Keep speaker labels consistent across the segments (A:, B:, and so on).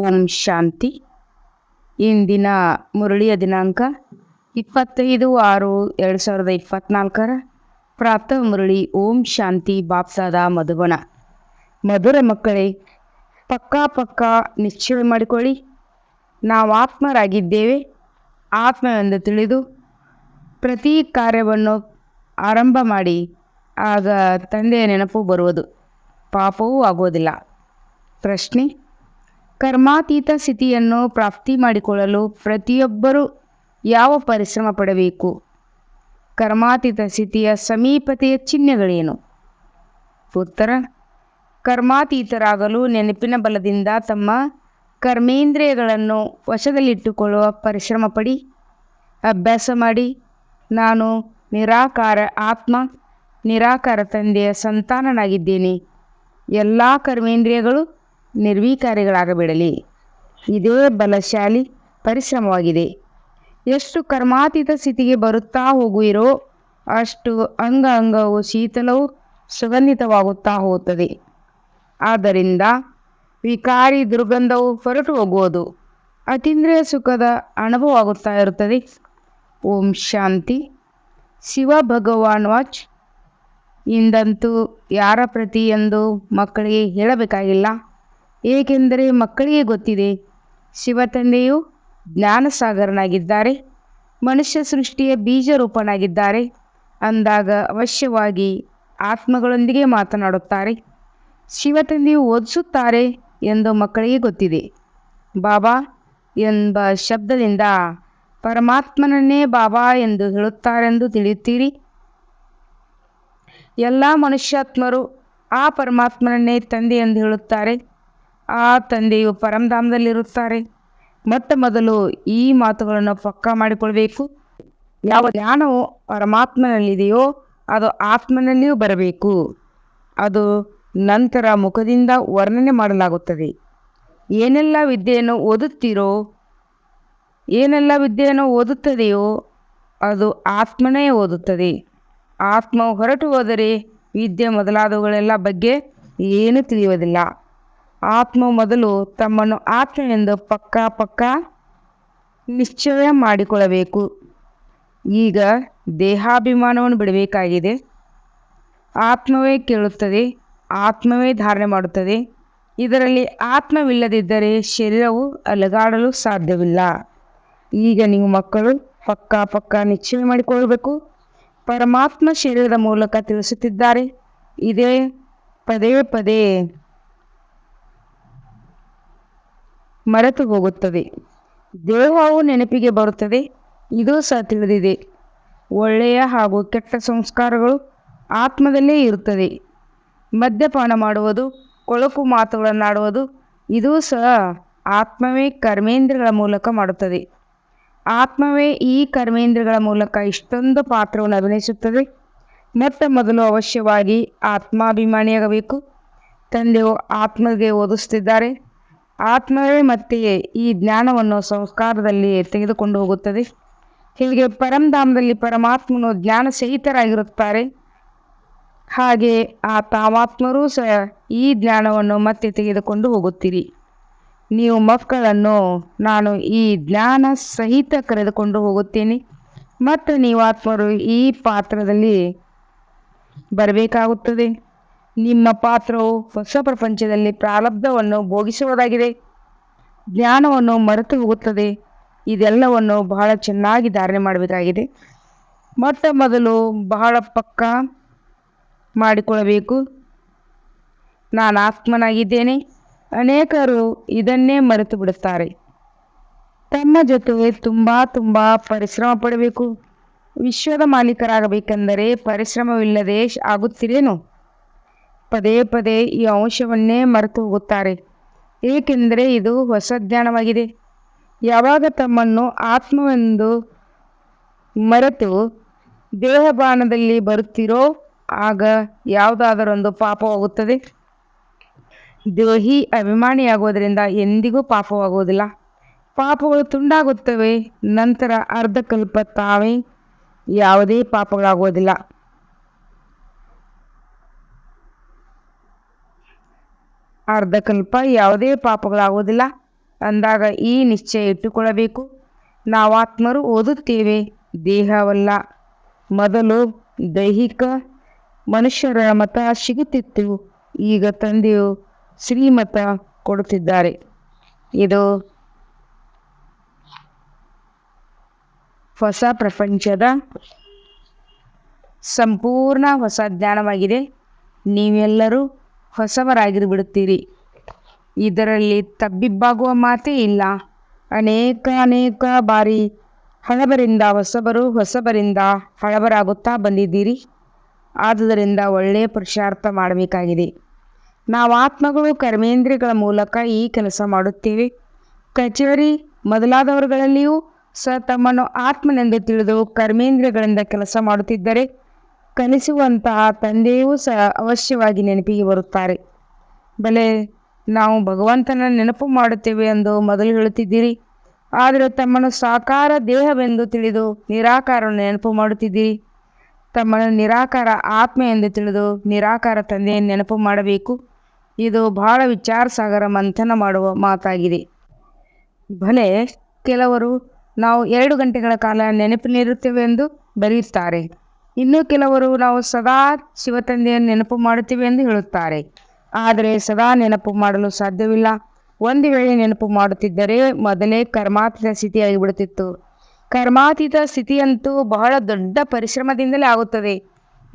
A: ಓಂ ಶಾಂತಿ. ಇಂದಿನ ಮುರಳಿಯ ದಿನಾಂಕ ಇಪ್ಪತ್ತೈದು ಆರು ಎರಡು ಸಾವಿರದ ಇಪ್ಪತ್ನಾಲ್ಕರ ಪ್ರಾಪ್ತ ಮುರಳಿ ಓಂ ಶಾಂತಿ ಬಾಪ್ಸಾದ ಮಧುವನ ಮಧುರ ಮಕ್ಕಳೇ, ಪಕ್ಕಾ ಪಕ್ಕಾ ನಿಶ್ಚಯ ಮಾಡಿಕೊಳ್ಳಿ. ನಾವು ಆತ್ಮರಾಗಿದ್ದೇವೆ. ಆತ್ಮವೆಂದು ತಿಳಿದು ಪ್ರತಿ ಕಾರ್ಯವನ್ನು ಆರಂಭ ಮಾಡಿ ಆಗ ತಂದೆಯ ನೆನಪು ಬರುವುದು. ಪಾಪವೂ ಆಗೋದಿಲ್ಲ ಪ್ರಶ್ನೆ ಕರ್ಮಾತೀತ ಸ್ಥಿತಿಯನ್ನು ಪ್ರಾಪ್ತಿ ಮಾಡಿಕೊಳ್ಳಲು ಪ್ರತಿಯೊಬ್ಬರೂ ಯಾವ ಪರಿಶ್ರಮ ಪಡಬೇಕು? ಕರ್ಮಾತೀತ ಸ್ಥಿತಿಯ ಸಮೀಪತೆಯ ಚಿಹ್ನೆಗಳೇನು? ಉತ್ತರ, ಕರ್ಮಾತೀತರಾಗಲು ನೆನಪಿನ ಬಲದಿಂದ ತಮ್ಮ ಕರ್ಮೇಂದ್ರಿಯಗಳನ್ನು ವಶದಲ್ಲಿಟ್ಟುಕೊಳ್ಳುವ ಪರಿಶ್ರಮ ಪಡಿ. ಅಭ್ಯಾಸ ಮಾಡಿ. ನಾನು ನಿರಾಕಾರ ಆತ್ಮ, ನಿರಾಕಾರ ತಂದೆಯ ಸಂತಾನನಾಗಿದ್ದೇನೆ. ಎಲ್ಲ ಕರ್ಮೇಂದ್ರಿಯಗಳು ನಿರ್ವೀಕಾರಿಗಳಾಗಬಿಡಲಿ. ಇದೇ ಬಲಶಾಲಿ ಪರಿಶ್ರಮವಾಗಿದೆ. ಎಷ್ಟು ಕರ್ಮಾತೀತ ಸ್ಥಿತಿಗೆ ಬರುತ್ತಾ ಹೋಗುವಿರೋ ಅಷ್ಟು ಅಂಗ ಅಂಗವು ಶೀತಲವು ಸುಗಂಧಿತವಾಗುತ್ತಾ ಹೋಗುತ್ತದೆ. ಆದ್ದರಿಂದ ವಿಕಾರಿ ದುರ್ಗಂಧವು ಹೊರಟು ಹೋಗುವುದು ಅತೀಂದ್ರಿಯ ಸುಖದ ಅನುಭವವಾಗುತ್ತಾ ಇರುತ್ತದೆ. ಓಂ ಶಾಂತಿ. ಶಿವ ಭಗವಾನ್ ವಾಚ್. ಇಂದಂತೂ ಯಾರ ಪ್ರತಿಯೊಂದು ಮಕ್ಕಳಿಗೆ ಹೇಳಬೇಕಾಗಿಲ್ಲ. ಏಕೆಂದರೆ ಮಕ್ಕಳಿಗೆ ಗೊತ್ತಿದೆ ಶಿವ ತಂದೆಯು ಜ್ಞಾನಸಾಗರನಾಗಿದ್ದಾರೆ, ಮನುಷ್ಯ ಸೃಷ್ಟಿಯ ಬೀಜರೂಪನಾಗಿದ್ದಾರೆ, ಅಂದಾಗ ಅವಶ್ಯವಾಗಿ ಆತ್ಮಗಳೊಂದಿಗೆ ಮಾತನಾಡುತ್ತಾರೆ. ಶಿವ ತಂದೆಯು ಓದಿಸುತ್ತಾರೆ ಎಂದು ಮಕ್ಕಳಿಗೆ ಗೊತ್ತಿದೆ. ಬಾಬಾ ಎಂಬ ಶಬ್ದದಿಂದ ಪರಮಾತ್ಮನನ್ನೇ ಬಾಬಾ ಎಂದು ಹೇಳುತ್ತಾರೆಂದು ತಿಳಿಯುತ್ತೀರಿ. ಎಲ್ಲ ಮನುಷ್ಯಾತ್ಮರು ಆ ಪರಮಾತ್ಮನನ್ನೇ ತಂದೆ ಎಂದು ಹೇಳುತ್ತಾರೆ. ಆ ತಂದೆಯು ಪರಮಧಾಮದಲ್ಲಿರುತ್ತಾರೆ ಮೊಟ್ಟ ಮೊದಲು ಈ ಮಾತುಗಳನ್ನು ಪಕ್ಕಾ ಮಾಡಿಕೊಳ್ಬೇಕು. ಯಾವ ಜ್ಞಾನವು ಪರಮಾತ್ಮನಲ್ಲಿದೆಯೋ ಅದು ಆತ್ಮನಲ್ಲಿಯೂ ಬರಬೇಕು. ಅದು ನಂತರ ಮುಖದಿಂದ ವರ್ಣನೆ ಮಾಡಲಾಗುತ್ತದೆ. ಏನೆಲ್ಲ ವಿದ್ಯೆಯನ್ನು ಓದುತ್ತೀರೋ, ಏನೆಲ್ಲ ವಿದ್ಯೆಯನ್ನು ಓದುತ್ತದೆಯೋ ಅದು ಆತ್ಮನೇ ಓದುತ್ತದೆ. ಆತ್ಮವು ಹೊರಟು ಹೋದರೆ ವಿದ್ಯೆ ಮೊದಲಾದವುಗಳೆಲ್ಲ ಬಗ್ಗೆ ಏನೂ ತಿಳಿಯುವುದಿಲ್ಲ. ಆತ್ಮ ಮೊದಲು ತಮ್ಮನ್ನು ಆತ್ಮವೆಂದು ಪಕ್ಕಾ ಪಕ್ಕಾ ನಿಶ್ಚಯ ಮಾಡಿಕೊಳ್ಳಬೇಕು. ಈಗ ದೇಹಾಭಿಮಾನವನ್ನು ಬಿಡಬೇಕಾಗಿದೆ. ಆತ್ಮವೇ ಕೇಳುತ್ತದೆ, ಆತ್ಮವೇ ಧಾರಣೆ ಮಾಡುತ್ತದೆ. ಇದರಲ್ಲಿ ಆತ್ಮವಿಲ್ಲದಿದ್ದರೆ ಶರೀರವು ಅಲಗಾಡಲು ಸಾಧ್ಯವಿಲ್ಲ. ಈಗ ನೀವು ಮಕ್ಕಳು ಪಕ್ಕಾ ಪಕ್ಕಾ ನಿಶ್ಚಯ ಮಾಡಿಕೊಳ್ಳಬೇಕು. ಪರಮಾತ್ಮ ಶರೀರದ ಮೂಲಕ ತಿಳಿಸುತ್ತಿದ್ದಾರೆ. ಇದೇ ಪದೇ ಪದೇ ಮರೆತು ಹೋಗುತ್ತದೆ ದೇಹವು ನೆನಪಿಗೆ ಬರುತ್ತದೆ. ಇದು ಸಹ ತಿಳಿದಿದೆ. ಒಳ್ಳೆಯ ಹಾಗೂ ಕೆಟ್ಟ ಸಂಸ್ಕಾರಗಳು ಆತ್ಮದಲ್ಲೇ ಇರುತ್ತದೆ. ಮದ್ಯಪಾನ ಮಾಡುವುದು, ಕೊಳಕು ಮಾತುಗಳನ್ನಾಡುವುದು, ಇದು ಸಹ ಆತ್ಮವೇ ಕರ್ಮೇಂದ್ರಗಳ ಮೂಲಕ ಮಾಡುತ್ತದೆ. ಆತ್ಮವೇ ಈ ಕರ್ಮೇಂದ್ರಗಳ ಮೂಲಕ ಇಷ್ಟೊಂದು ಪಾತ್ರವನ್ನು ಅಭಿನಯಿಸುತ್ತದೆ. ಮೆತ್ತ ಮೊದಲು ಅವಶ್ಯವಾಗಿ ಆತ್ಮಾಭಿಮಾನಿಯಾಗಬೇಕು. ತಂದೆಯು ಆತ್ಮಗೆ ಓದಿಸುತ್ತಿದ್ದಾರೆ ಆತ್ಮವೇ ಮತ್ತೆ ಈ ಜ್ಞಾನವನ್ನು ಸಂಸ್ಕಾರದಲ್ಲಿ ತೆಗೆದುಕೊಂಡು ಹೋಗುತ್ತದೆ. ಹೀಗೆ ಪರಂಧಾಮದಲ್ಲಿ ಪರಮಾತ್ಮನು ಜ್ಞಾನ ಸಹಿತರಾಗಿರುತ್ತಾರೆ ಹಾಗೆ ಆ ತಾವಾತ್ಮರೂ ಸಹ ಈ ಜ್ಞಾನವನ್ನು ಮತ್ತೆ ತೆಗೆದುಕೊಂಡು ಹೋಗುತ್ತೀರಿ. ನೀವು ಮಕ್ಕಳನ್ನು ನಾನು ಈ ಜ್ಞಾನ ಸಹಿತ ಕರೆದುಕೊಂಡು ಹೋಗುತ್ತೇನೆ. ಮತ್ತು ನೀವು ಆತ್ಮರು ಈ ಪಾತ್ರದಲ್ಲಿ ಬರಬೇಕಾಗುತ್ತದೆ. ನಿಮ್ಮ ಪಾತ್ರವು ಹೊಸ ಪ್ರಪಂಚದಲ್ಲಿ ಪ್ರಾರಬ್ಧವನ್ನು ಭೋಗಿಸುವುದಾಗಿದೆ. ಜ್ಞಾನವನ್ನು ಮರೆತು ಹೋಗುತ್ತದೆ ಇದೆಲ್ಲವನ್ನು ಬಹಳ ಚೆನ್ನಾಗಿ ಧಾರಣೆ ಮಾಡಬೇಕಾಗಿದೆ ಮೊಟ್ಟ ಮೊದಲು ಬಹಳ ಪಕ್ಕ ಮಾಡಿಕೊಳ್ಳಬೇಕು. ನಾನು ಆತ್ಮನಾಗಿದ್ದೇನೆ. ಅನೇಕರು ಇದನ್ನೇ ಮರೆತು ಬಿಡುತ್ತಾರೆ ತಮ್ಮ ಜೊತೆ ತುಂಬ ತುಂಬ ಪರಿಶ್ರಮ ಪಡಬೇಕು. ವಿಶ್ವದ ಮಾಲೀಕರಾಗಬೇಕೆಂದರೆ ಪರಿಶ್ರಮವಿಲ್ಲದೆ ಆಗುತ್ತಿರೇನು? ಪದೇ ಪದೇ ಈ ಅಂಶವನ್ನೇ ಮರೆತು ಹೋಗುತ್ತಾರೆ ಏಕೆಂದರೆ ಇದು ಹೊಸ ಜ್ಞಾನವಾಗಿದೆ. ಯಾವಾಗ ತಮ್ಮನ್ನು ಆತ್ಮವೆಂದು ಮರೆತು ದೇಹಬಾನದಲ್ಲಿ ಬರುತ್ತೀರೋ, ಆಗ ಯಾವುದಾದರೊಂದು ಪಾಪವಾಗುತ್ತದೆ. ದೇಹಿ ಅಭಿಮಾನಿಯಾಗುವುದರಿಂದ ಎಂದಿಗೂ ಪಾಪವಾಗುವುದಿಲ್ಲ. ಪಾಪಗಳು ತುಂಡಾಗುತ್ತವೆ, ನಂತರ ಅರ್ಧಕಲ್ಪ ತಾವೇ ಯಾವುದೇ ಪಾಪಗಳಾಗುವುದಿಲ್ಲ. ಅರ್ಧಕಲ್ಪ ಯಾವುದೇ ಪಾಪಗಳಾಗುವುದಿಲ್ಲ ಅಂದಾಗ ಈ ನಿಶ್ಚಯ ಇಟ್ಟುಕೊಳ್ಳಬೇಕು. ನಾವಾತ್ಮರು ಓದುತ್ತೇವೆ. ದೇಹವಲ್ಲ. ಮೊದಲು ದೈಹಿಕ ಮನುಷ್ಯರ ಮತ ಸಿಗುತ್ತಿತ್ತು. ಈಗ ತಂದೆಯು ಶ್ರೀಮತ ಕೊಡುತ್ತಿದ್ದಾರೆ. ಇದು ಹೊಸ ಪ್ರಪಂಚದ ಸಂಪೂರ್ಣ ಹೊಸ ಜ್ಞಾನವಾಗಿದೆ. ನೀವೆಲ್ಲರೂ ಹೊಸವರಾಗಿರು ಬಿಡುತ್ತೀರಿ. ಇದರಲ್ಲಿ ತಬ್ಬಿಬ್ಬಾಗುವ ಮಾತೇ ಇಲ್ಲ. ಅನೇಕ ಅನೇಕ ಬಾರಿ ಹಳಬರಿಂದ ಹೊಸಬರು ಹೊಸಬರಿಂದ ಹಳಬರಾಗುತ್ತಾ ಬಂದಿದ್ದೀರಿ. ಆದುದರಿಂದ ಒಳ್ಳೆಯ ಪುರುಷಾರ್ಥ ಮಾಡಬೇಕಾಗಿದೆ. ನಾವು ಆತ್ಮಗಳು ಕರ್ಮೇಂದ್ರಿಯಗಳ ಮೂಲಕ ಈ ಕೆಲಸ ಮಾಡುತ್ತೇವೆ. ಕಚೇರಿ ಮೊದಲಾದವರುಗಳಲ್ಲಿಯೂ ಸಹ ತಮ್ಮನ್ನು ಆತ್ಮನೆಂದು ತಿಳಿದು ಕರ್ಮೇಂದ್ರಿಯಗಳಿಂದ ಕೆಲಸ ಮಾಡುತ್ತಿದ್ದರೆ ಕಲಿಸುವಂತಹ ತಂದೆಯೂ ಸಹ ಅವಶ್ಯವಾಗಿ ನೆನಪಿಗೆ ಬರುತ್ತಾರೆ. ಬಲೆ, ನಾವು ಭಗವಂತನ ನೆನಪು ಮಾಡುತ್ತೇವೆ ಎಂದು ಮೊದಲು ಹೇಳುತ್ತಿದ್ದೀರಿ. ಆದರೆ ತಮ್ಮನ್ನು ಸಾಕಾರ ದೇಹವೆಂದು ತಿಳಿದು ನಿರಾಕಾರವನ್ನು ನೆನಪು ಮಾಡುತ್ತಿದ್ದೀರಿ. ತಮ್ಮನ್ನು ನಿರಾಕಾರ ಆತ್ಮ ಎಂದು ತಿಳಿದು ನಿರಾಕಾರ ತಂದೆಯನ್ನು ನೆನಪು ಮಾಡಬೇಕು. ಇದು ಬಹಳ ವಿಚಾರ ಸಾಗರ ಮಂಥನ ಮಾಡುವ ಮಾತಾಗಿದೆ. ಭಲೆ ಕೆಲವರು ನಾವು ಎರಡು ಗಂಟೆಗಳ ಕಾಲ ನೆನಪಿನಿರುತ್ತೇವೆ ಎಂದು ಬರೆಯುತ್ತಾರೆ. ಇನ್ನು ಕೆಲವರು ನಾವು ಸದಾ ಶಿವತಂದೆಯನ್ನು ನೆನಪು ಮಾಡುತ್ತೇವೆ ಎಂದು ಹೇಳುತ್ತಾರೆ. ಆದರೆ ಸದಾ ನೆನಪು ಮಾಡಲು ಸಾಧ್ಯವಿಲ್ಲ. ಒಂದು ವೇಳೆ ನೆನಪು ಮಾಡುತ್ತಿದ್ದರೆ ಮೊದಲೇ ಕರ್ಮಾತೀತ ಸ್ಥಿತಿಯಾಗಿ ಬಿಡುತ್ತಿತ್ತು ಕರ್ಮಾತೀತ ಸ್ಥಿತಿಯಂತೂ ಬಹಳ ದೊಡ್ಡ ಪರಿಶ್ರಮದಿಂದಲೇ ಆಗುತ್ತದೆ.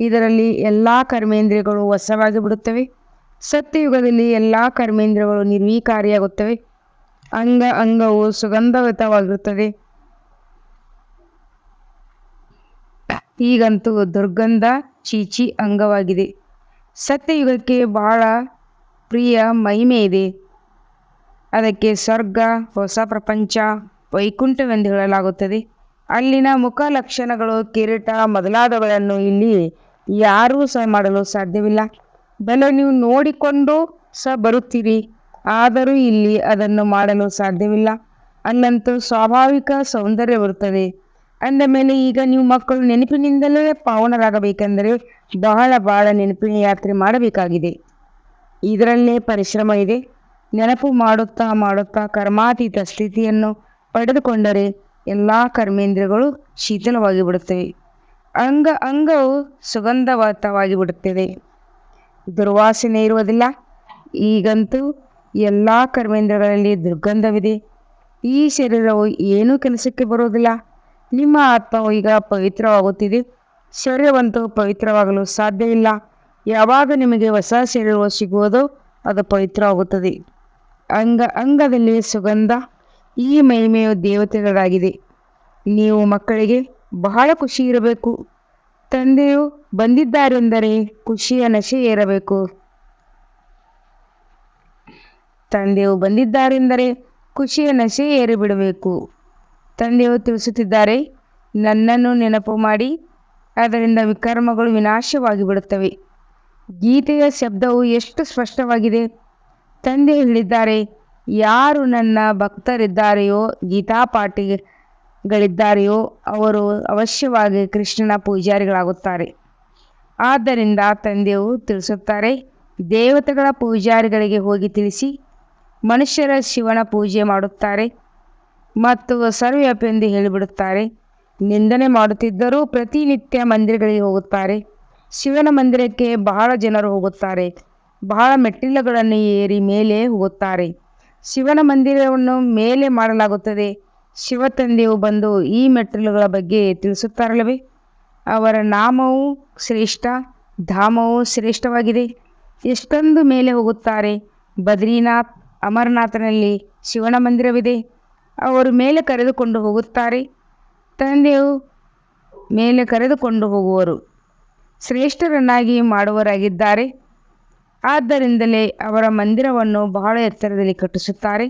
A: ಇದರಲ್ಲಿ ಎಲ್ಲ ಕರ್ಮೇಂದ್ರಿಯಗಳು ವಶವಾಗಿ ಬಿಡುತ್ತವೆ. ಸತ್ಯಯುಗದಲ್ಲಿ ಎಲ್ಲ ಕರ್ಮೇಂದ್ರಿಯಗಳು ನಿರ್ವೀಕಾರಿಯಾಗುತ್ತವೆ. ಅಂಗ ಅಂಗವು ಸುಗಂಧಯುತವಾಗಿರುತ್ತದೆ. ಈಗಂತೂ ದುರ್ಗಂಧ ಚೀಚಿ ಅಂಗವಾಗಿದೆ. ಸತ್ಯಯುಗಕ್ಕೆ ಬಹಳ ಪ್ರಿಯ ಮಹಿಮೆ ಇದೆ. ಅದಕ್ಕೆ ಸ್ವರ್ಗ, ಹೊಸ ಪ್ರಪಂಚ, ವೈಕುಂಠವೆಂದು ಹೇಳಲಾಗುತ್ತದೆ. ಅಲ್ಲಿನ ಮುಖ ಲಕ್ಷಣಗಳು, ಕಿರೀಟ ಮೊದಲಾದವುಗಳನ್ನು ಇಲ್ಲಿ ಯಾರೂ ಸಹ ಮಾಡಲು ಸಾಧ್ಯವಿಲ್ಲ. ಬಲ ನೀವು ನೋಡಿಕೊಂಡು ಸಹ ಬರುತ್ತೀರಿ. ಆದರೂ ಇಲ್ಲಿ ಅದನ್ನು ಮಾಡಲು ಸಾಧ್ಯವಿಲ್ಲ. ಅಲ್ಲಂತೂ ಸ್ವಾಭಾವಿಕ ಸೌಂದರ್ಯ ಬರುತ್ತದೆ. ಅಂದ ಮೇಲೆ ಈಗ ನೀವು ಮಕ್ಕಳು ನೆನಪಿನಿಂದಲೇ ಪಾವನರಾಗಬೇಕೆಂದರೆ ಬಹಳ ಬಹಳ ನೆನಪಿನ ಯಾತ್ರೆ ಮಾಡಬೇಕಾಗಿದೆ. ಇದರಲ್ಲೇ ಪರಿಶ್ರಮ ಇದೆ. ನೆನಪು ಮಾಡುತ್ತಾ ಮಾಡುತ್ತಾ ಕರ್ಮಾತೀತ ಸ್ಥಿತಿಯನ್ನು ಪಡೆದುಕೊಂಡರೆ ಎಲ್ಲ ಕರ್ಮೇಂದ್ರಗಳು ಶೀತಲವಾಗಿ ಬಿಡುತ್ತವೆ ಅಂಗ ಅಂಗವು ಸುಗಂಧವತವಾಗಿ ಬಿಡುತ್ತದೆ. ದುರ್ವಾಸನೆ ಇರುವುದಿಲ್ಲ. ಈಗಂತೂ ಎಲ್ಲ ಕರ್ಮೇಂದ್ರಗಳಲ್ಲಿ ದುರ್ಗಂಧವಿದೆ. ಈ ಶರೀರವು ಏನೂ ಕೆಲಸಕ್ಕೆ ಬರುವುದಿಲ್ಲ. ನಿಮ್ಮ ಆತ್ಮವು ಈಗ ಪವಿತ್ರವಾಗುತ್ತಿದೆ. ಶರೀರವಂತೂ ಪವಿತ್ರವಾಗಲು ಸಾಧ್ಯ ಇಲ್ಲ. ಯಾವಾಗ ನಿಮಗೆ ಹೊಸ ಶರೀರವು ಸಿಗುವುದೋ ಅದು ಪವಿತ್ರವಾಗುತ್ತದೆ. ಅಂಗ, ಅಂಗದಲ್ಲಿ ಸುಗಂಧ ಈ ಮಹಿಮೆಯು ದೇವತೆಗಳಾಗಿದೆ. ನೀವು ಮಕ್ಕಳಿಗೆ ಬಹಳ ಖುಷಿ ಇರಬೇಕು. ತಂದೆಯು ಬಂದಿದ್ದಾರೆಂದರೆ ಖುಷಿಯ ನಶೆ ಏರಬೇಕು. ತಂದೆಯು ಬಂದಿದ್ದಾರೆಂದರೆ ಖುಷಿಯ ನಶೆ ಏರಿಬಿಡಬೇಕು. ತಂದೆಯು ತಿಳಿಸುತ್ತಿದ್ದಾರೆ, ನನ್ನನ್ನು ನೆನಪು ಮಾಡಿ, ಅದರಿಂದ ವಿಕರ್ಮಗಳು ವಿನಾಶವಾಗಿ ಬಿಡುತ್ತವೆ. ಗೀತೆಯ ಶಬ್ದವು ಎಷ್ಟು ಸ್ಪಷ್ಟವಾಗಿದೆ? ತಂದೆ ಹೇಳಿದ್ದಾರೆ, ಯಾರು ನನ್ನ ಭಕ್ತರಿದ್ದಾರೆಯೋ, ಗೀತಾಪಾಠಿಗಳಿದ್ದಾರೆಯೋ, ಅವರು ಅವಶ್ಯವಾಗಿ ಕೃಷ್ಣನ ಪೂಜಾರಿಗಳಾಗುತ್ತಾರೆ. ಆದ್ದರಿಂದ ತಂದೆಯು ತಿಳಿಸುತ್ತಾರೆ, ದೇವತೆಗಳ ಪೂಜಾರಿಗಳಿಗೆ ಹೋಗಿ ತಿಳಿಸಿ, ಮನುಷ್ಯರ ಶಿವನ ಪೂಜೆ ಮಾಡುತ್ತಾರೆ. ಮತ್ತು ಸರ್ವ್ಯಾಪಿ ಎಂದು ಹೇಳಿಬಿಡುತ್ತಾರೆ. ನಿಂದನೆ ಮಾಡುತ್ತಿದ್ದರೂ ಪ್ರತಿನಿತ್ಯ ಮಂದಿರಗಳಿಗೆ ಹೋಗುತ್ತಾರೆ. ಶಿವನ ಮಂದಿರಕ್ಕೆ ಬಹಳ ಜನರು ಹೋಗುತ್ತಾರೆ. ಬಹಳ ಮೆಟ್ಟಿಲುಗಳನ್ನು ಏರಿ ಮೇಲೆ ಹೋಗುತ್ತಾರೆ. ಶಿವನ ಮಂದಿರವನ್ನು ಮೇಲೆ ಮಾಡಲಾಗುತ್ತದೆ. ಶಿವ ತಂದೆಯು ಬಂದು ಈ ಮೆಟ್ಟಿಲುಗಳ ಬಗ್ಗೆ ತಿಳಿಸುತ್ತಾರಲ್ಲವೇ? ಅವರ ನಾಮವು ಶ್ರೇಷ್ಠ, ಧಾಮವು ಶ್ರೇಷ್ಠವಾಗಿದೆ. ಎಷ್ಟೊಂದು ಮೇಲೆ ಹೋಗುತ್ತಾರೆ. ಬದ್ರಿನಾಥ್, ಅಮರನಾಥನಲ್ಲಿ ಶಿವನ ಮಂದಿರವಿದೆ. ಅವರು ಮೇಲೆ ಕರೆದುಕೊಂಡು ಹೋಗುತ್ತಾರೆ. ತಂದೆಯು ಮೇಲೆ ಕರೆದುಕೊಂಡು ಹೋಗುವರು. ಶ್ರೇಷ್ಠರನ್ನಾಗಿ ಮಾಡುವರಾಗಿದ್ದಾರೆ ಆದ್ದರಿಂದಲೇ ಅವರ ಮಂದಿರವನ್ನು ಬಹಳ ಎತ್ತರದಲ್ಲಿ ಕಟ್ಟಿಸುತ್ತಾರೆ.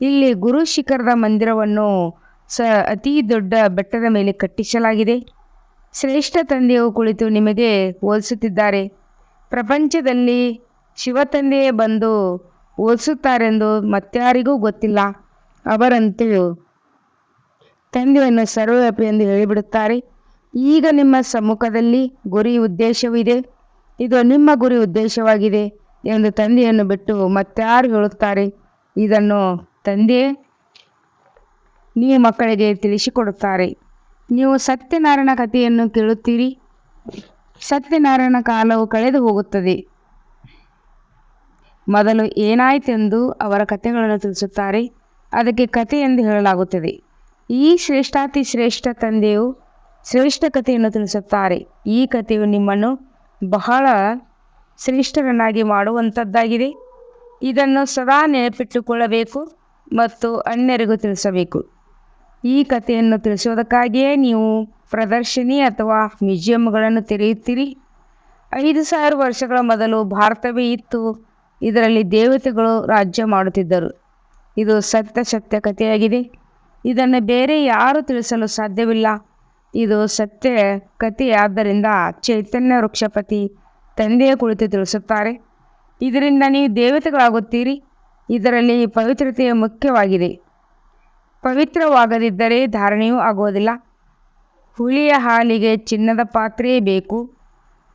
A: ಇಲ್ಲಿ ಗುರು ಶಿಖರದ ಮಂದಿರವನ್ನು ಸ ಅತಿ ದೊಡ್ಡ ಬೆಟ್ಟದ ಮೇಲೆ ಕಟ್ಟಿಸಲಾಗಿದೆ. ಶ್ರೇಷ್ಠ ತಂದೆಯು ಕುಳಿತು ನಿಮಗೆ ಹೋಲಿಸುತ್ತಿದ್ದಾರೆ. ಪ್ರಪಂಚದಲ್ಲಿ ಶಿವತಂದೆಯೇ ಬಂದು ಹೋಲಿಸುತ್ತಾರೆಂದು ಮತ್ತಾರಿಗೂ ಗೊತ್ತಿಲ್ಲ. ಅವರಂತೂ ತಂದೆಯನ್ನು ಸರ್ವವ್ಯಾಪಿ ಎಂದು ಹೇಳಿಬಿಡುತ್ತಾರೆ. ಈಗ ನಿಮ್ಮ ಸಮ್ಮುಖದಲ್ಲಿ ಗುರಿ ಉದ್ದೇಶವಿದೆ ಇದು. ನಿಮ್ಮ ಗುರಿ ಉದ್ದೇಶವಾಗಿದೆ ಎಂದು ತಂದೆಯನ್ನು ಬಿಟ್ಟು ಮತ್ತಾರು ಹೇಳುತ್ತಾರೆ. ಇದನ್ನು ತಂದೆ ನೀವು ಮಕ್ಕಳಿಗೆ ತಿಳಿಸಿಕೊಡುತ್ತಾರೆ. ನೀವು ಸತ್ಯನಾರಾಯಣ ಕಥೆಯನ್ನು ಕೇಳುತ್ತೀರಿ. ಸತ್ಯನಾರಾಯಣ ಕಾಲವು ಕಳೆದು ಹೋಗುತ್ತದೆ. ಮೊದಲು ಏನಾಯಿತೆಂದು ಅವರ ಕಥೆಗಳನ್ನು ತಿಳಿಸುತ್ತಾರೆ. ಅದಕ್ಕೆ ಕಥೆ ಎಂದು ಹೇಳಲಾಗುತ್ತದೆ. ಈ ಶ್ರೇಷ್ಠಾತಿ ಶ್ರೇಷ್ಠ ತಂದೆಯು ಶ್ರೇಷ್ಠ ಕಥೆಯನ್ನು ತಿಳಿಸುತ್ತಾರೆ. ಈ ಕಥೆಯು ನಿಮ್ಮನ್ನು ಬಹಳ ಶ್ರೇಷ್ಠರನ್ನಾಗಿ ಮಾಡುವಂಥದ್ದಾಗಿದೆ. ಇದನ್ನು ಸದಾ ನೆನಪಿಟ್ಟುಕೊಳ್ಳಬೇಕು ಮತ್ತು ಅನ್ಯರಿಗೂ ತಿಳಿಸಬೇಕು. ಈ ಕಥೆಯನ್ನು ತಿಳಿಸುವುದಕ್ಕಾಗಿಯೇ ನೀವು ಪ್ರದರ್ಶನಿ ಅಥವಾ ಮ್ಯೂಸಿಯಂಗಳನ್ನು ತೆರೆಯುತ್ತೀರಿ. ಐದು ಸಾವಿರ ವರ್ಷಗಳ ಮೊದಲು ಭಾರತವೇ ಇತ್ತು. ಇದರಲ್ಲಿ ದೇವತೆಗಳು ರಾಜ್ಯ ಮಾಡುತ್ತಿದ್ದರು. ಇದು ಸತ್ಯ ಸತ್ಯ ಕಥೆಯಾಗಿದೆ ಇದನ್ನು ಬೇರೆ ಯಾರು ತಿಳಿಸಲು ಸಾಧ್ಯವಿಲ್ಲ. ಇದು ಸತ್ಯ ಕಥೆಯಾದ್ದರಿಂದ ಚೈತನ್ಯ ವೃಕ್ಷಪತಿ ತಂದೆಯ ಕುಳಿತು ತಿಳಿಸುತ್ತಾರೆ. ಇದರಿಂದ ನೀವು ದೇವತೆಗಳಾಗುತ್ತೀರಿ. ಇದರಲ್ಲಿ ಪವಿತ್ರತೆಯ ಮುಖ್ಯವಾಗಿದೆ. ಪವಿತ್ರವಾಗದಿದ್ದರೆ ಧಾರಣೆಯೂ ಆಗುವುದಿಲ್ಲ. ಹುಳಿಯ ಹಾಲಿಗೆ ಚಿನ್ನದ ಪಾತ್ರೆಯೇ ಬೇಕು.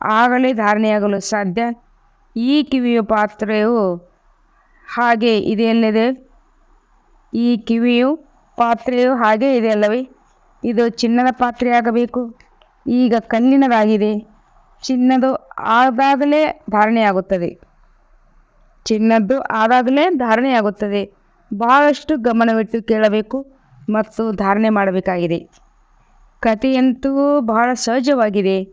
A: ಆಗಲೇ ಧಾರಣೆಯಾಗಲು ಸಾಧ್ಯ. ಈ ಕಿವಿಯ ಪಾತ್ರೆಯು ಹಾಗೆ ಇದೆಯಲ್ಲದೆ ಈ ಕಿವಿಯು ಪಾತ್ರೆಯು ಹಾಗೆ ಇದೆಯಲ್ಲವೇ? ಇದು ಚಿನ್ನದ ಪಾತ್ರೆಯಾಗಬೇಕು. ಈಗ ಕಲ್ಲಿನದಾಗಿದೆ. ಚಿನ್ನದು ಆದಾಗಲೇ ಧಾರಣೆಯಾಗುತ್ತದೆ. ಚಿನ್ನದ್ದು ಆದಾಗಲೇ ಧಾರಣೆಯಾಗುತ್ತದೆ. ಬಹಳಷ್ಟು ಗಮನವಿಟ್ಟು ಕೇಳಬೇಕು ಮತ್ತು ಧಾರಣೆ ಮಾಡಬೇಕಾಗಿದೆ. ಕಥೆಯಂತೂ ಬಹಳ ಸಹಜವಾಗಿದೆ.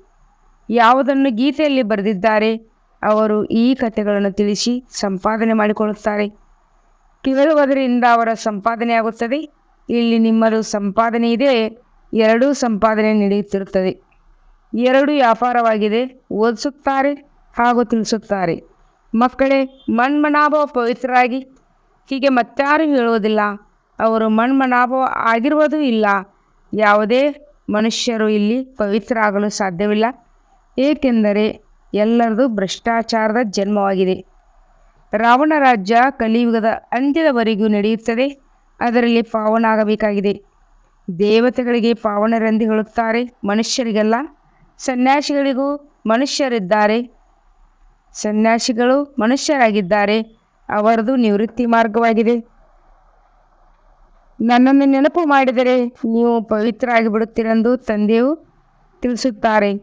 A: ಯಾವುದನ್ನು ಗೀತೆಯಲ್ಲಿ ಬರೆದಿದ್ದಾರೆ, ಅವರು ಈ ಕಥೆಗಳನ್ನು ತಿಳಿಸಿ ಸಂಪಾದನೆ ಮಾಡಿಕೊಳ್ಳುತ್ತಾರೆ. ಕೇಳುವುದರಿಂದ ಅವರ ಸಂಪಾದನೆ ಆಗುತ್ತದೆ. ಇಲ್ಲಿ ನಿಮ್ಮದು ಸಂಪಾದನೆ ಇದೆ. ಎರಡೂ ಸಂಪಾದನೆ ನಡೆಯುತ್ತಿರುತ್ತದೆ. ಎರಡು ವ್ಯಾಪಾರವಾಗಿದೆ. ಓದಿಸುತ್ತಾರೆ ಹಾಗೂ ತಿಳಿಸುತ್ತಾರೆ. ಮಕ್ಕಳೇ ಮಣ್ಮನಾಭವ ಪವಿತ್ರರಾಗಿ. ಹೀಗೆ ಮತ್ತಾರು ಹೇಳುವುದಿಲ್ಲ. ಅವರು ಮನ್ಮನಾಭವ ಆಗಿರುವುದೂ ಇಲ್ಲ. ಯಾವುದೇ ಮನುಷ್ಯರು ಇಲ್ಲಿ ಪವಿತ್ರ ಆಗಲು ಸಾಧ್ಯವಿಲ್ಲ. ಏಕೆಂದರೆ ಎಲ್ಲರದು ಭ್ರಷ್ಟಾಚಾರದ ಜನ್ಮವಾಗಿದೆ. ರಾವಣ ರಾಜ್ಯ ಕಲಿಯುಗದ ಅಂತ್ಯದವರೆಗೂ ನಡೆಯುತ್ತದೆ. ಅದರಲ್ಲಿ ಪಾವನಾಗಬೇಕಾಗಿದೆ ದೇವತೆಗಳಿಗೆ ಪಾವನರೆಂದು ಹೇಳುತ್ತಾರೆ. ಮನುಷ್ಯರಿಗೆಲ್ಲ. ಸನ್ಯಾಸಿಗಳಿಗೂ ಮನುಷ್ಯರಿದ್ದಾರೆ. ಸನ್ಯಾಸಿಗಳು ಮನುಷ್ಯರಾಗಿದ್ದಾರೆ. ಅವರದು ನಿವೃತ್ತಿ ಮಾರ್ಗವಾಗಿದೆ. ನನ್ನನ್ನು ನೆನಪು ಮಾಡಿದರೆ ನೀವು ಪವಿತ್ರ ಆಗಿಬಿಡುತ್ತೀರೆಂದು ತಂದೆಯು ತಿಳಿಸುತ್ತಾರೆ.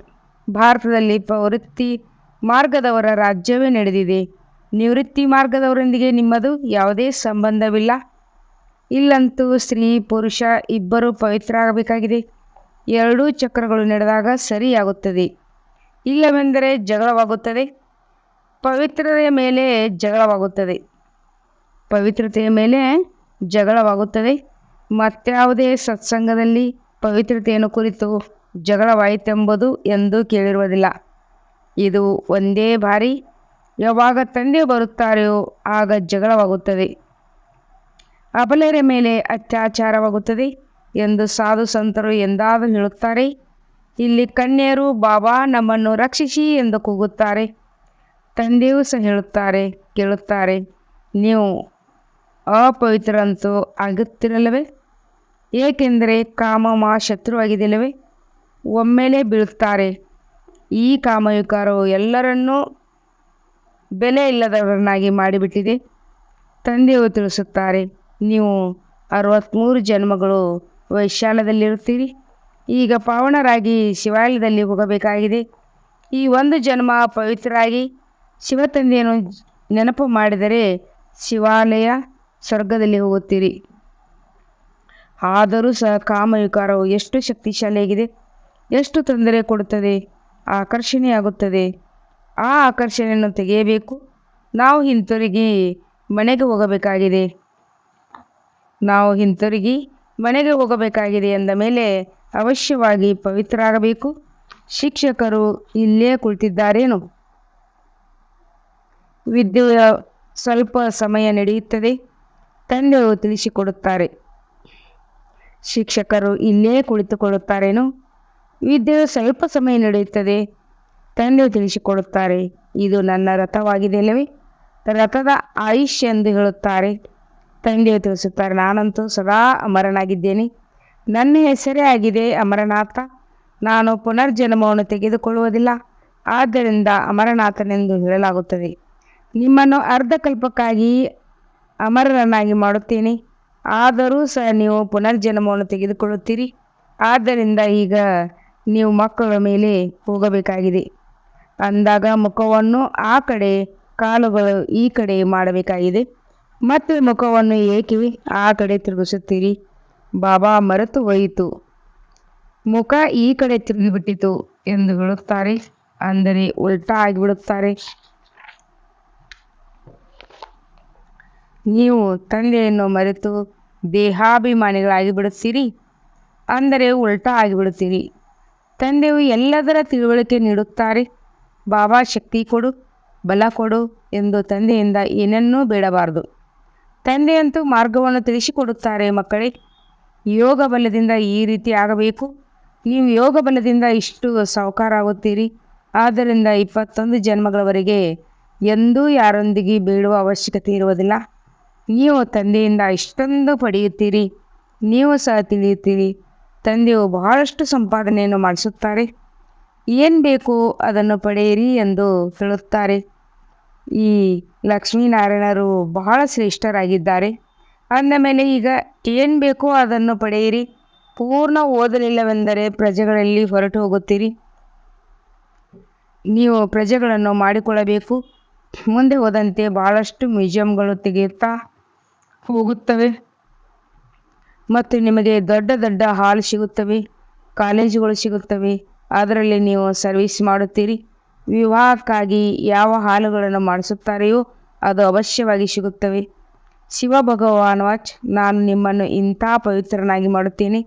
A: ಭಾರತದಲ್ಲಿ ಪ್ರವೃತ್ತಿ ಮಾರ್ಗದವರ ರಾಜ್ಯವೇ ನಡೆದಿದೆ. ನಿವೃತ್ತಿ ಮಾರ್ಗದವರೊಂದಿಗೆ ನಿಮ್ಮದು ಯಾವುದೇ ಸಂಬಂಧವಿಲ್ಲ. ಇಲ್ಲಂತೂ ಸ್ತ್ರೀ, ಪುರುಷ ಇಬ್ಬರೂ ಪವಿತ್ರ ಆಗಬೇಕಾಗಿದೆ ಎರಡೂ ಚಕ್ರಗಳು ನಡೆದಾಗ ಸರಿಯಾಗುತ್ತದೆ. ಇಲ್ಲವೆಂದರೆ ಜಗಳವಾಗುತ್ತದೆ. ಪವಿತ್ರತೆಯ ಮೇಲೆ ಜಗಳವಾಗುತ್ತದೆ. ಪವಿತ್ರತೆಯ ಮೇಲೆ ಜಗಳವಾಗುತ್ತದೆ. ಮತ್ಯಾವುದೇ ಸತ್ಸಂಗದಲ್ಲಿ ಪವಿತ್ರತೆಯನ್ನು ಕುರಿತು ಜಗಳವಾಯಿತೆಂಬುದು ಎಂದು ಕೇಳಿರುವುದಿಲ್ಲ. ಇದು ಒಂದೇ ಬಾರಿ ಯಾವಾಗ ತಂದೆ ಬರುತ್ತಾರೆಯೋ ಆಗ ಜಗಳವಾಗುತ್ತದೆ. ಅಬಲೆಯರ ಮೇಲೆ ಅತ್ಯಾಚಾರವಾಗುತ್ತದೆ ಎಂದು ಸಾಧು ಸಂತರು ಎಂದಾದರೂ ಹೇಳುತ್ತಾರೆ. ಇಲ್ಲಿ ಕನ್ಯರು ಬಾಬಾ, ನಮ್ಮನ್ನು ರಕ್ಷಿಸಿ ಎಂದು ಕೂಗುತ್ತಾರೆ. ತಂದೆಯೂ ಸಹ ಹೇಳುತ್ತಾರೆ, ಕೇಳುತ್ತಾರೆ, ನೀವು ಅಪವಿತ್ರಂತೂ ಆಗುತ್ತಿರಲ್ಲವೇ ಏಕೆಂದರೆ ಕಾಮ ಮಾ ಶತ್ರುವಾಗಿದೆಯಲ್ಲವೇ? ಒಮ್ಮೆಲೆ ಬೀಳುತ್ತಾರೆ. ಈ ಕಾಮವಿಕಾರವು ಎಲ್ಲರನ್ನೂ ಬೆಲೆ ಇಲ್ಲದವರನ್ನಾಗಿ ಮಾಡಿಬಿಟ್ಟಿದೆ. ತಂದೆಯು ತಿಳಿಸುತ್ತಾರೆ, ನೀವು ಅರವತ್ತ್ಮೂರು ಜನ್ಮಗಳು ವೈಶಾಲದಲ್ಲಿರುತ್ತೀರಿ. ಈಗ ಪಾವನರಾಗಿ ಶಿವಾಲಯದಲ್ಲಿ ಹೋಗಬೇಕಾಗಿದೆ. ಈ ಒಂದು ಜನ್ಮ ಪವಿತ್ರರಾಗಿ ಶಿವತಂದೆಯನ್ನು ನೆನಪು ಮಾಡಿದರೆ ಶಿವಾಲಯ ಸ್ವರ್ಗದಲ್ಲಿ ಹೋಗುತ್ತೀರಿ. ಆದರೂ ಸಹ ಕಾಮವಿಕಾರವು ಎಷ್ಟು ಶಕ್ತಿಶಾಲಿಯಾಗಿದೆ, ಎಷ್ಟು ತೊಂದರೆ ಕೊಡುತ್ತದೆ, ಆಕರ್ಷಣೆಯಾಗುತ್ತದೆ. ಆ ಆಕರ್ಷಣೆಯನ್ನು ತೆಗೆಯಬೇಕು. ನಾವು ಹಿಂತಿರುಗಿ ಮನೆಗೆ ಹೋಗಬೇಕಾಗಿದೆ. ನಾವು ಹಿಂತಿರುಗಿ ಮನೆಗೆ ಹೋಗಬೇಕಾಗಿದೆ ಎಂದ ಮೇಲೆ ಅವಶ್ಯವಾಗಿ ಪವಿತ್ರರಾಗಬೇಕು. ಶಿಕ್ಷಕರು ಇಲ್ಲೇ ಕುಳಿತಿದ್ದಾರೇನು? ವಿದ್ಯೆಯ ಸ್ವಲ್ಪ ಸಮಯ ನಡೆಯುತ್ತದೆ, ತಂದೆಯವರು ತಿಳಿಸಿಕೊಡುತ್ತಾರೆ. ಶಿಕ್ಷಕರು ಇಲ್ಲೇ ಕುಳಿತುಕೊಳ್ಳುತ್ತಾರೇನು? ವಿದ್ಯೆಯು ಸ್ವಲ್ಪ ಸಮಯ ನಡೆಯುತ್ತದೆ ತಂದೆಯು ತಿಳಿಸಿಕೊಡುತ್ತಾರೆ. ಇದು ನನ್ನ ರಥವಾಗಿದೆ ಅಲ್ಲವೇ ರಥದ ಆಯುಷ್ ಎಂದು ಹೇಳುತ್ತಾರೆ. ತಂದೆಯು ತಿಳಿಸುತ್ತಾರೆ, ನಾನಂತೂ ಸದಾ ಅಮರನಾಗಿದ್ದೇನೆ. ನನ್ನ ಹೆಸರೇ ಆಗಿದೆ ಅಮರನಾಥ. ನಾನು ಪುನರ್ಜನ್ಮವನ್ನು ತೆಗೆದುಕೊಳ್ಳುವುದಿಲ್ಲ. ಆದ್ದರಿಂದ ಅಮರನಾಥನೆಂದು ಹೇಳಲಾಗುತ್ತದೆ. ನಿಮ್ಮನ್ನು ಅರ್ಧಕಲ್ಪಕ್ಕಾಗಿ ಅಮರನನ್ನಾಗಿ ಮಾಡುತ್ತೇನೆ. ಆದರೂ ಸಹ ನೀವು ಪುನರ್ಜನ್ಮವನ್ನು ತೆಗೆದುಕೊಳ್ಳುತ್ತೀರಿ. ಆದ್ದರಿಂದ ಈಗ ನೀವು ಮಕ್ಕಳ ಮೇಲೆ ಹೋಗಬೇಕಾಗಿದೆ. ಅಂದಾಗ ಮುಖವನ್ನು ಆ ಕಡೆ ಕಾಲುಗಳು ಈ ಕಡೆ ಮಾಡಬೇಕಾಗಿದೆ. ಮತ್ತು ಮುಖವನ್ನು ಏಕೆ ಆ ಕಡೆ ತಿರುಗಿಸುತ್ತೀರಿ? ಬಾಬಾ ಮರೆತು ಹೋಯಿತು. ಮುಖ ಈ ಕಡೆ ತಿರುಗಿಬಿಟ್ಟಿತು ಎಂದು ಹೇಳುತ್ತಾರೆ. ಅಂದರೆ ಉಲ್ಟಾ ಆಗಿಬಿಡುತ್ತಾರೆ. ನೀವು ತಂದೆಯನ್ನು ಮರೆತು ದೇಹಾಭಿಮಾನಿಗಳಾಗಿ ಬಿಡುತ್ತೀರಿ? ಅಂದರೆ ಉಲ್ಟಾ ಆಗಿಬಿಡುತ್ತೀರಿ. ತಂದೆಯು ಎಲ್ಲದರ ತಿಳುವಳಿಕೆ ನೀಡುತ್ತಾರೆ. ಬಾಬಾ ಶಕ್ತಿ ಕೊಡು, ಬಲ ಕೊಡು ಎಂದು ತಂದೆಯಿಂದ ಏನನ್ನೂ ಬೇಡಬಾರದು. ತಂದೆಯಂತೂ ಮಾರ್ಗವನ್ನು ತಿಳಿಸಿಕೊಡುತ್ತಾರೆ ಮಕ್ಕಳೇ. ಯೋಗ ಬಲದಿಂದ ಈ ರೀತಿ ಆಗಬೇಕು. ನೀವು ಯೋಗ ಬಲದಿಂದ ಇಷ್ಟು ಸಾವುಕಾರ ಆಗುತ್ತೀರಿ ಆದ್ದರಿಂದ ಇಪ್ಪತ್ತೊಂದು ಜನ್ಮಗಳವರೆಗೆ ಎಂದೂ ಯಾರೊಂದಿಗೆ ಬೀಳುವ ಅವಶ್ಯಕತೆ ಇರುವುದಿಲ್ಲ. ನೀವು ತಂದೆಯಿಂದ ಇಷ್ಟೊಂದು ಪಡೆಯುತ್ತೀರಿ. ನೀವು ಸಹ ತಿಳಿಯುತ್ತೀರಿ. ತಂದೆಯು ಬಹಳಷ್ಟು ಸಂಪಾದನೆಯನ್ನು ಮಾಡಿಸುತ್ತಾರೆ. ಏನು ಬೇಕು ಅದನ್ನು ಪಡೆಯಿರಿ ಎಂದು ಹೇಳುತ್ತಾರೆ. ಈ ಲಕ್ಷ್ಮೀನಾರಾಯಣರು ಬಹಳ ಶ್ರೇಷ್ಠರಾಗಿದ್ದಾರೆ. ಅಂದ ಮೇಲೆ ಈಗ ಏನು ಬೇಕೋ ಅದನ್ನು ಪಡೆಯಿರಿ. ಪೂರ್ಣ ಓದಲಿಲ್ಲವೆಂದರೆ ಪ್ರಜೆಗಳಲ್ಲಿ ಹೊರಟು ಹೋಗುತ್ತೀರಿ. ನೀವು ಪ್ರಜೆಗಳನ್ನು ಮಾಡಿಕೊಳ್ಳಬೇಕು. ಮುಂದೆ ಹೋದಂತೆ ಬಹಳಷ್ಟು ಮ್ಯೂಸಿಯಂಗಳು ತೆಗೆಯುತ್ತಾ ಹೋಗುತ್ತವೆ. ಮತ್ತು ನಿಮಗೆ ದೊಡ್ಡ ದೊಡ್ಡ ಹಾಲ್ ಸಿಗುತ್ತವೆ, ಕಾಲೇಜುಗಳು ಸಿಗುತ್ತವೆ ಅದರಲ್ಲಿ ನೀವು ಸರ್ವಿಸ್ ಮಾಡುತ್ತೀರಿ. ವಿವಾಹಕ್ಕಾಗಿ ಯಾವ ಹಾಲುಗಳನ್ನು ಮಾಡಿಸುತ್ತಾರೆಯೋ ಅದು ಅವಶ್ಯವಾಗಿ ಸಿಗುತ್ತವೆ. ಶಿವ ಭಗವಾನ್ ವಾಚ್, ನಾನು ನಿಮ್ಮನ್ನು ಇಂಥ ಪವಿತ್ರನಾಗಿ ಮಾಡುತ್ತೇನೆ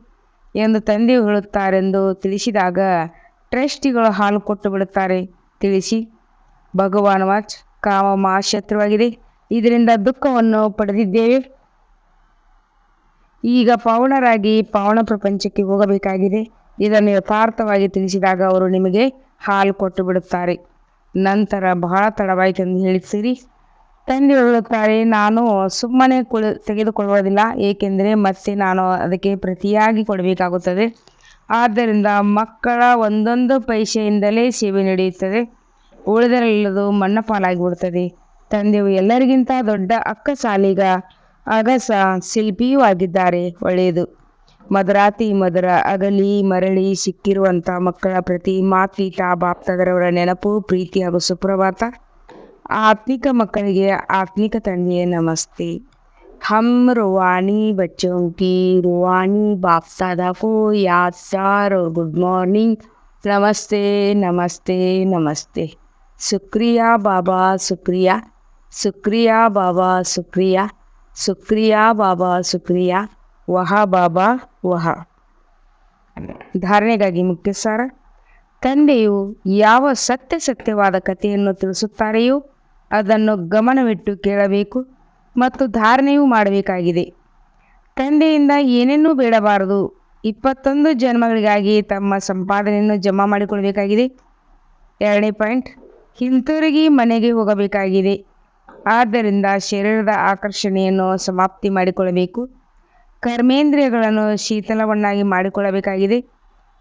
A: ಎಂದು ತಂದೆಯು ಹೇಳುತ್ತಾರೆಂದು ತಿಳಿಸಿದಾಗ ಟ್ರಸ್ಟಿಗಳು ಹಾಲು ಕೊಟ್ಟು ಬಿಡುತ್ತಾರೆ. ತಿಳಿಸಿ. ಭಗವಾನ್ ವಾಚ್, ಕಾಮ ಮಹಾಶತ್ರುವಾಗಿದೆ. ಇದರಿಂದ ದುಃಖವನ್ನು ಪಡೆದಿದ್ದೇವೆ. ಈಗ ಪೌಣರಾಗಿ ಪೌಣ ಪ್ರಪಂಚಕ್ಕೆ ಹೋಗಬೇಕಾಗಿದೆ. ಇದನ್ನು ಯಥಾರ್ಥವಾಗಿ ತಿಳಿಸಿದಾಗ ಅವರು ನಿಮಗೆ ಹಾಲು ಕೊಟ್ಟು ಬಿಡುತ್ತಾರೆ. ನಂತರ ಬಹಳ ತಡವಾಯಿತೆಂದು ಹೇಳುತ್ತೀರಿ ತಂದೆ ಹೇಳುತ್ತಾರೆ, ನಾನು ಸುಮ್ಮನೆ ಕುಳಿ, ತೆಗೆದುಕೊಳ್ಳುವುದಿಲ್ಲ, ಏಕೆಂದರೆ ಮತ್ತೆ ನಾನು ಅದಕ್ಕೆ ಪ್ರತಿಯಾಗಿ ಕೊಡಬೇಕಾಗುತ್ತದೆ. ಆದ್ದರಿಂದ ಮಕ್ಕಳ ಒಂದೊಂದು ಪೈಸೆಯಿಂದಲೇ ಸೇವೆ ನಡೆಯುತ್ತದೆ. ಉಳಿದರೆಲ್ಲದು ಮಣ್ಣ ಪಾಲಾಗಿಬಿಡುತ್ತದೆ ತಂದೆಯು ಎಲ್ಲರಿಗಿಂತ ದೊಡ್ಡ ಅಕ್ಕ ಸಾಲಿಗ ಅಗಸ ಶಿಲ್ಪಿಯೂ ಆಗಿದ್ದಾರೆ. ಒಳ್ಳೆಯದು. ಮಧುರಾತಿ ಮಧುರ ಅಗಲಿ ಮರಳಿ ಸಿಕ್ಕಿರುವಂಥ ಮಕ್ಕಳ ಪ್ರತಿ ಮಾತೀಟ ಬಾಪ್ತದರವರ ನೆನಪು ಪ್ರೀತಿ ಹಾಗೂ ಸುಪ್ರಭಾತ ಆತ್ಮಿಕ ಮಕ್ಕಳಿಗೆ ಆತ್ಮಿಕ ತಂದೆಯ ನಮಸ್ತೆ हम रूहानी बच्चों की रूहानी बाप दादा को याद चार और गुड मॉर्निंग नमस्ते नमस्ते नमस्ते शुक्रिया बाबा शुक्रिया शुक्रिया बाबा शुक्रिया शुक्रिया बाबा शुक्रिया ವಹ ಬಾಬಾ ವಹ. ಧಾರಣೆಗಾಗಿ ಮುಖ್ಯ ಸಾರ ತಂದೆಯು ಯಾವ ಸತ್ಯ ಸತ್ಯವಾದ ಕಥೆಯನ್ನು ತಿಳಿಸುತ್ತಾರೆಯೋ ಅದನ್ನು ಗಮನವಿಟ್ಟು ಕೇಳಬೇಕು ಮತ್ತು ಧಾರಣೆಯೂ ಮಾಡಬೇಕಾಗಿದೆ. ತಂದೆಯಿಂದ ಏನೇನೂ ಬೇಡಬಾರದು. ಇಪ್ಪತ್ತೊಂದು ಜನ್ಮಗಳಿಗಾಗಿ ತಮ್ಮ ಸಂಪಾದನೆಯನ್ನು ಜಮಾ ಮಾಡಿಕೊಳ್ಬೇಕಾಗಿದೆ ಎರಡನೇ ಪಾಯಿಂಟ್, ಹಿಂತಿರುಗಿ ಮನೆಗೆ ಹೋಗಬೇಕಾಗಿದೆ. ಆದ್ದರಿಂದ ಶರೀರದ ಆಕರ್ಷಣೆಯನ್ನು ಸಮಾಪ್ತಿ ಮಾಡಿಕೊಳ್ಳಬೇಕು. ಕರ್ಮೇಂದ್ರಿಯಗಳನ್ನು ಶೀತಲವನ್ನಾಗಿ ಮಾಡಿಕೊಳ್ಳಬೇಕಾಗಿದೆ.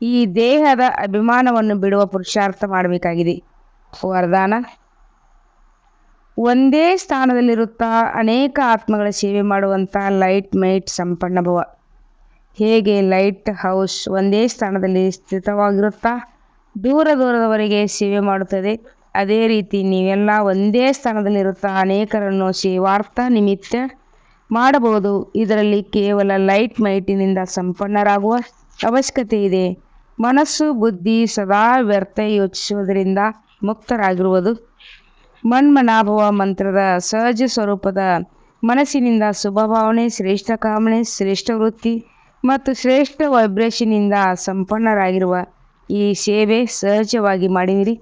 A: ಈ ದೇಹದ ಅಭಿಮಾನವನ್ನು ಬಿಡುವ ಪುರುಷಾರ್ಥ ಮಾಡಬೇಕಾಗಿದೆ. ವರದಾನ. ಒಂದೇ ಸ್ಥಾನದಲ್ಲಿರುತ್ತಾ ಅನೇಕ ಆತ್ಮಗಳ ಸೇವೆ ಮಾಡುವಂಥ ಲೈಟ್ ಮೈಟ್ ಸಂಪನ್ನ ಭವ. ಹೇಗೆ ಲೈಟ್ ಹೌಸ್ ಒಂದೇ ಸ್ಥಾನದಲ್ಲಿ ಸ್ಥಿತವಾಗಿರುತ್ತಾ ದೂರ ದೂರದವರೆಗೆ ಸೇವೆ ಮಾಡುತ್ತದೆ. ಅದೇ ರೀತಿ ನೀವೆಲ್ಲ ಒಂದೇ ಸ್ಥಾನದಲ್ಲಿರುತ್ತಾ ಅನೇಕರನ್ನು ಸೇವಾರ್ಥ ನಿಮಿತ್ತ ಮಾಡಬಹುದು. ಇದರಲ್ಲಿ ಕೇವಲ ಲೈಟ್ ಮೈಟಿನಿಂದ ಸಂಪನ್ನರಾಗುವ ಅವಶ್ಯಕತೆ ಇದೆ. ಮನಸ್ಸು, ಬುದ್ಧಿ ಸದಾ ವ್ಯರ್ಥ ಯೋಚಿಸುವುದರಿಂದ ಮುಕ್ತರಾಗಿರುವುದು. ಮನ್ಮನಾಭವ ಮಂತ್ರದ ಸಹಜ ಸ್ವರೂಪದ ಮನಸ್ಸಿನಿಂದ ಶುಭಭಾವನೆ ಶ್ರೇಷ್ಠ ಕಾಮನೆ, ಶ್ರೇಷ್ಠ ವೃತ್ತಿ ಮತ್ತು ಶ್ರೇಷ್ಠ ವೈಬ್ರೇಷನ್ನಿಂದ ಸಂಪನ್ನರಾಗಿರುವ ಈ ಸೇವೆ ಸಹಜವಾಗಿ ಮಾಡಿದಿರಿ.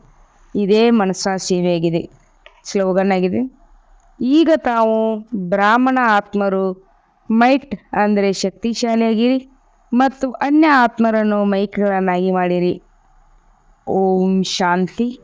A: ಇದೇ ಮನಸ್ಸ ಸೇವೆಯಾಗಿದೆ ಸ್ಲೋಗನ್ ಆಗಿದೆ ಈಗ ತಾವು ಬ್ರಾಹ್ಮಣ ಆತ್ಮರು ಮೈಟ್ ಅಂದರೆ ಶಕ್ತಿಶಾಲಿಯಾಗಿರಿ ಮತ್ತು ಅನ್ಯ ಆತ್ಮರನ್ನು ಮೈಕ್ಗಳನ್ನಾಗಿ ಮಾಡಿರಿ. ಓಂ ಶಾಂತಿ.